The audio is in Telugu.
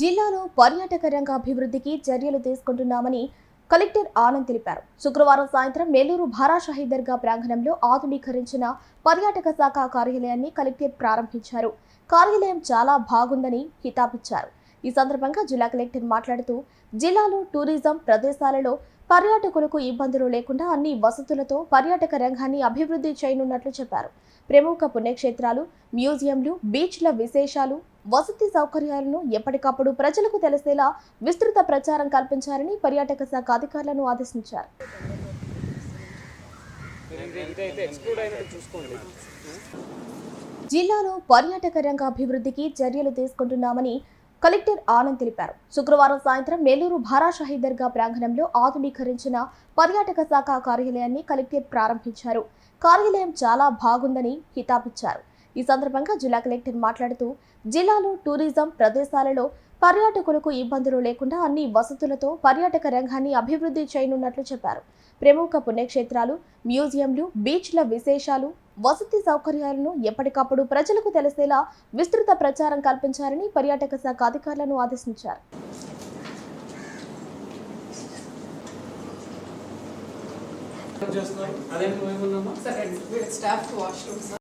జిల్లాలో పర్యాటక రంగ అభివృద్ధికి చర్యలు తీసుకుంటున్నామని కలెక్టర్ ఆనంద్ తెలిపారు. శుక్రవారం సాయంత్రం నెల్లూరు భారాషాహి దర్గా ప్రాంగణంలో ఆధునీకరించిన పర్యాటక శాఖ కార్యాలయాన్ని కలెక్టర్ ప్రారంభించారు. కార్యాలయం చాలా బాగుందని హితాపిచ్చారు ఈ సందర్భంగా జిల్లా కలెక్టర్ మాట్లాడుతూ జిల్లాలో టూరిజం ప్రదేశాలలో పర్యాటకులకు ఇబ్బందులు లేకుండా అన్ని వసతులతో పర్యాటక రంగాన్ని అభివృద్ధి చేయనున్నట్లు చెప్పారు. ప్రముఖ పుణ్యక్షేత్రాలు మ్యూజియంలు బీచ్ల విశేషాలు వసతి సౌకర్యాలను ఎప్పటికప్పుడు ప్రజలకు తెలిసేలా విస్తృత ప్రచారం కల్పించాలని పర్యాటక శాఖ అధికారులను ఆదేశించారు. జిల్లాలో పర్యాటక రంగ అభివృద్ధికి చర్యలు తీసుకుంటున్నామని కలెక్టర్ ఆనంద్ తెలిపారు. శుక్రవారం సాయంత్రం నెల్లూరు భారాషాహి దర్గా ప్రాంగణంలో ఆధునీకరించిన పర్యాటక శాఖ కార్యాలయాన్ని కలెక్టర్ ప్రారంభించారు. కార్యాలయం చాలా బాగుందని హితాపిచ్చారు ఈ సందర్భంగా జిల్లా కలెక్టర్ మాట్లాడుతూ జిల్లాలో టూరిజం ప్రదేశాలలో పర్యాటకులకు ఇబ్బందులు లేకుండా అన్ని వసతులతో పర్యాటక రంగాన్ని అభివృద్ధి చేయనున్నట్లు చెప్పారు. ప్రముఖ పుణ్యక్షేత్రాలు మ్యూజియంలు బీచ్ల విశేషాలు వసతి సౌకర్యాలను ఎప్పటికప్పుడు ప్రజలకు తెలిసేలా విస్తృత ప్రచారం కల్పించాలని పర్యాటక శాఖ అధికారులను ఆదేశించారు.